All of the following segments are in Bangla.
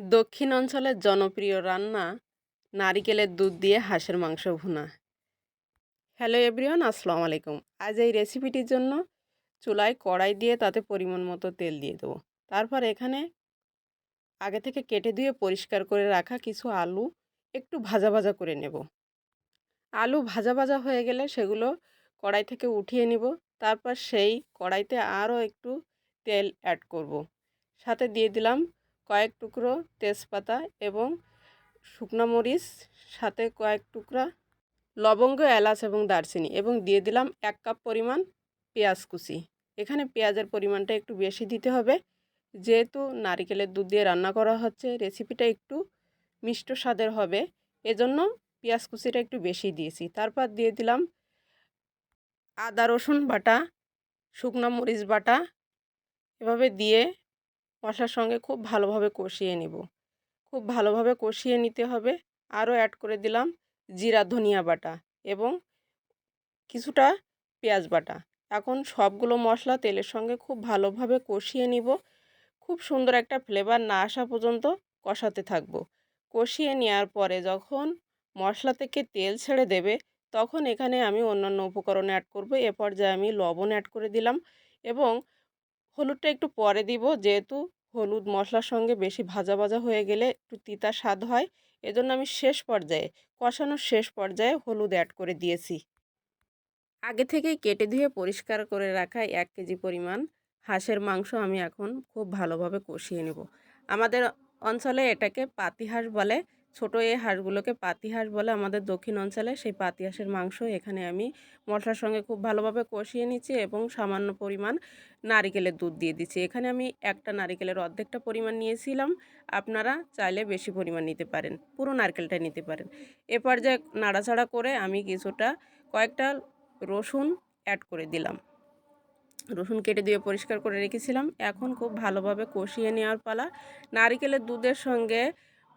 দক্ষিণ অঞ্চলের জনপ্রিয় রান্না নারিকেলের দুধ দিয়ে হাঁসের মাংস ভুনা। হ্যালো এভরিওয়ান, আসসালামু আলাইকুম। আজ এই রেসিপিটির জন্য চুলায় কড়াই দিয়ে তাতে পরিমাণ মতো তেল দিয়ে দেবো। তারপর এখানে আগে থেকে কেটে দিয়ে পরিষ্কার করে রাখা কিছু আলু একটু ভাজা ভাজা করে নেব। আলু ভাজা ভাজা হয়ে গেলে সেগুলো কড়াই থেকে উঠিয়ে নিব। তারপর সেই কড়াইতে আরও একটু তেল অ্যাড করব। সাথে দিয়ে দিলাম কয়েক টুকরো তেজপাতা এবং শুকনো মরিচ, সাথে কয়েক টুকরা লবঙ্গ, এলাচ এবং দারচিনি এবং দিয়ে দিলাম এক কাপ পরিমাণ পেঁয়াজ কুচি। এখানে পেঁয়াজের পরিমাণটা একটু বেশি দিতে হবে। যেহেতু নারিকেলের দুধ দিয়ে রান্না করা হচ্ছে, রেসিপিটা একটু মিষ্ট স্বাদের হবে। এজন্য পেঁয়াজ কুচিটা একটু বেশি দিয়েছি। তারপর দিয়ে দিলাম আদা রসুন বাটা, শুকনো মরিচ বাটা। এভাবে দিয়ে মশলার সঙ্গে খুব ভালোভাবে কষিয়ে নেব। খুব ভালোভাবে কষিয়ে নিতে হবে। আরও অ্যাড করে দিলাম জিরা, ধনিয়া বাটা এবং কিছুটা পেঁয়াজ বাটা। এখন সবগুলো মশলা তেলের সঙ্গে খুব ভালোভাবে কষিয়ে নিব। খুব সুন্দর একটা ফ্লেভার না আসা পর্যন্ত কষাতে থাকব। কষিয়ে নেওয়ার পরে যখন মশলা থেকে তেল ছেড়ে দেবে, তখন এখানে আমি অন্যান্য উপকরণ অ্যাড করব। এ পর্যায়ে আমি লবণ অ্যাড করে দিলাম এবং হলুদটা একটু পরে দিব। যেহেতু হলুদ মশলার সঙ্গে বেশি ভাজা ভাজা হয়ে গেলে একটু তিতা স্বাদ হয়। এজন্য আমি শেষ পর্যায়ে, কষানোর শেষ পর্যায়ে হলুদ অ্যাড করে দিয়েছি। আগে থেকেই কেটে ধুয়ে পরিষ্কার করে রাখা এক কেজি পরিমাণ হাঁসের মাংস আমি এখন খুব ভালোভাবে কষিয়ে নেব। আমাদের অঞ্চলে এটাকে পাতি হাঁস বলে। ছোট এই হাঁসগুলোকে পাতি হাঁস বলে আমাদের দক্ষিণ অঞ্চলে সেই পাতি হাঁসের মাংস এখানে আমি মশলার সঙ্গে খুব ভালোভাবে কষিয়ে নিচ্ছি এবং সামান্য পরিমাণ নারিকেলের দুধ দিয়ে দিচ্ছি। এখানে আমি একটা নারিকেলের অর্ধেকটা পরিমাণ নিয়েছিলাম। আপনারা চাইলে বেশি পরিমাণ নিতে পারেন, পুরো নারকেলটা নিতে পারেন। এ পর্যায়ে নাড়াচাড়া করে আমি কিছুটা কয়েকটা রসুন অ্যাড করে দিলাম। রসুন কেটে দিয়ে পরিষ্কার করে রেখেছিলাম। এখন খুব ভালোভাবে কষিয়ে নেওয়ার পালা। নারিকেলের দুধের সঙ্গে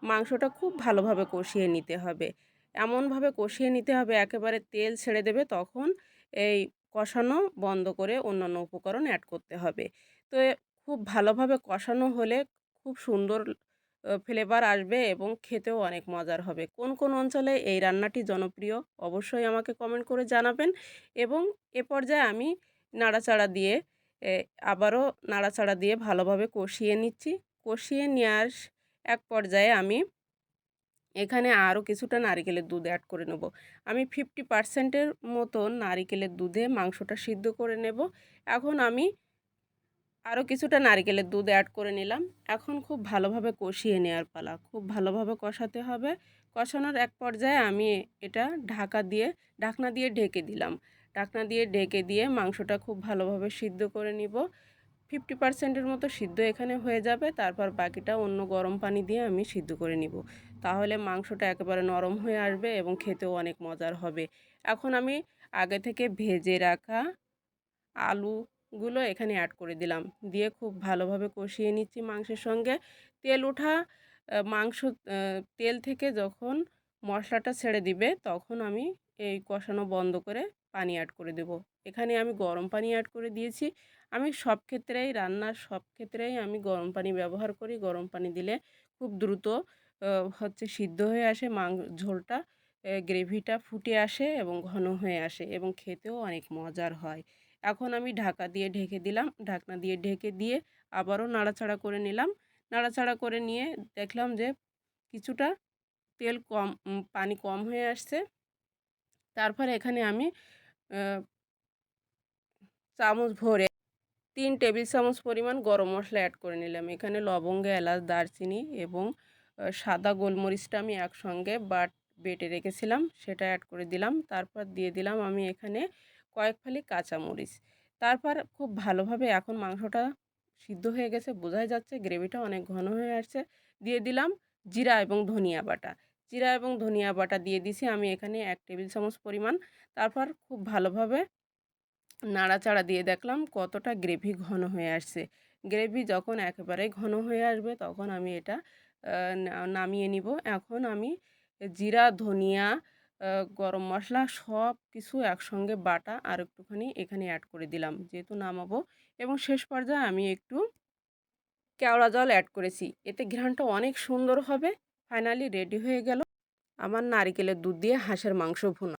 মাংসটা খুব ভালোভাবে কষিয়ে নিতে হবে। এমনভাবে কষিয়ে নিতে হবে, একেবারে তেল ছেড়ে দেবে, তখন এই কষানো বন্ধ করে অন্যান্য উপকরণ অ্যাড করতে হবে। তো খুব ভালোভাবে কষানো হলে খুব সুন্দর ফ্লেভার আসবে এবং খেতেও অনেক মজার হবে। কোন কোন অঞ্চলে এই রান্নাটি জনপ্রিয় অবশ্যই আমাকে কমেন্ট করে জানাবেন এবং এ পর্যায়ে আমি নাড়াচাড়া দিয়ে আবারও নাড়াচাড়া দিয়ে ভালোভাবে কষিয়ে নিচ্ছি। কষিয়ে নেওয়ার এক পর্যায়ে আমি এখানে আরও কিছুটা নারিকেলের দুধ অ্যাড করে নেব। আমি ফিফটি পার্সেন্টের মতো নারিকেলের দুধে মাংসটা সিদ্ধ করে নেব। এখন আমি আরও কিছুটা নারিকেলের দুধ অ্যাড করে নিলাম। এখন খুব ভালোভাবে কষিয়ে নেওয়ার পালা। খুব ভালোভাবে কষাতে হবে। কষানোর এক পর্যায়ে আমি এটা ঢাকা দিয়ে, ঢাকনা দিয়ে ঢেকে দিলাম। ঢাকনা দিয়ে ঢেকে দিয়ে মাংসটা খুব ভালোভাবে সিদ্ধ করে নিব। ফিফটি পার্সেন্টের মতো সিদ্ধ এখানে হয়ে যাবে। তারপর বাকিটা অন্য গরম পানি দিয়ে আমি সিদ্ধ করে নিব। তাহলে মাংসটা একেবারে নরম হয়ে আসবে এবং খেতেও অনেক মজার হবে। এখন আমি আগে থেকে ভেজে রাখা আলুগুলো এখানে অ্যাড করে দিলাম। দিয়ে খুব ভালোভাবে কষিয়ে নিচ্ছি মাংসের সঙ্গে। তেল ওঠা মাংস তেল থেকে যখন মশলাটা ছেড়ে দিবে, তখন আমি এই কষানো বন্ধ করে পানি অ্যাড করে দেব। এখানে আমি গরম পানি অ্যাড করে দিয়েছি। আমি সব ক্ষেত্রেই রান্নার সব ক্ষেত্রেই আমি গরম পানি ব্যবহার করি। গরম পানি দিলে খুব দ্রুত হচ্ছে সিদ্ধ হয়ে আসে মাং, ঝোলটা গ্রেভিটা ফুটে আসে এবং ঘন হয়ে আসে এবং খেতেও অনেক মজার হয়। এখন আমি ঢাকা দিয়ে ঢেকে দিলাম। ঢাকনা দিয়ে ঢেকে দিয়ে আবারও নাড়াচাড়া করে নিলাম। নাড়াচাড়া করে নিয়ে দেখলাম যে কিছুটা তেল কম পানি কম হয়ে আসছে। তারপরে এখানে আমি চামচ ভরে তিন টেবিল চামচ পরিমাণ গরম মশলা অ্যাড করে নিলাম। এখানে লবঙ্গ, এলাচ, দারচিনি এবং সাদা গোলমরিচটা আমি একসঙ্গে বাট, বেটে রেখেছিলাম, সেটা অ্যাড করে দিলাম। তারপর দিয়ে দিলাম আমি এখানে কয়েক ফালি কাঁচামরিচ। তারপর খুব ভালোভাবে এখন মাংসটা সিদ্ধ হয়ে গেছে, বোঝাই যাচ্ছে গ্রেভিটা অনেক ঘন হয়ে আসছে। দিয়ে দিলাম জিরা এবং ধনিয়া বাটা। জিরা এবং ধনিয়া বাটা দিয়ে দিছি। আমি এখানে এক টেবিল চামচ পরিমাণ। তারপর খুব ভালোভাবে নাড়াচাড়া দিয়ে দেখলাম কতটা গ্রেভি ঘন হয়ে আসছে। গ্রেভি যখন একেবারে ঘন হয়ে আসবে তখন আমি এটা নামিয়ে নিব। এখন আমি জিরা, ধনিয়া গরম মশলা সব কিছু একসঙ্গে বাটা আর একটুখানি এখানে অ্যাড করে দিলাম। যেহেতু নামাবো এবং শেষ পর্যায়ে আমি একটু কেওড়া জল অ্যাড করেছি। এতে ঘ্রাণটা অনেক সুন্দর হবে। ফাইনালি রেডি হয়ে গেল। আমার নারিকেলের দুধ দিয়ে হাঁসের মাংস ভুনা।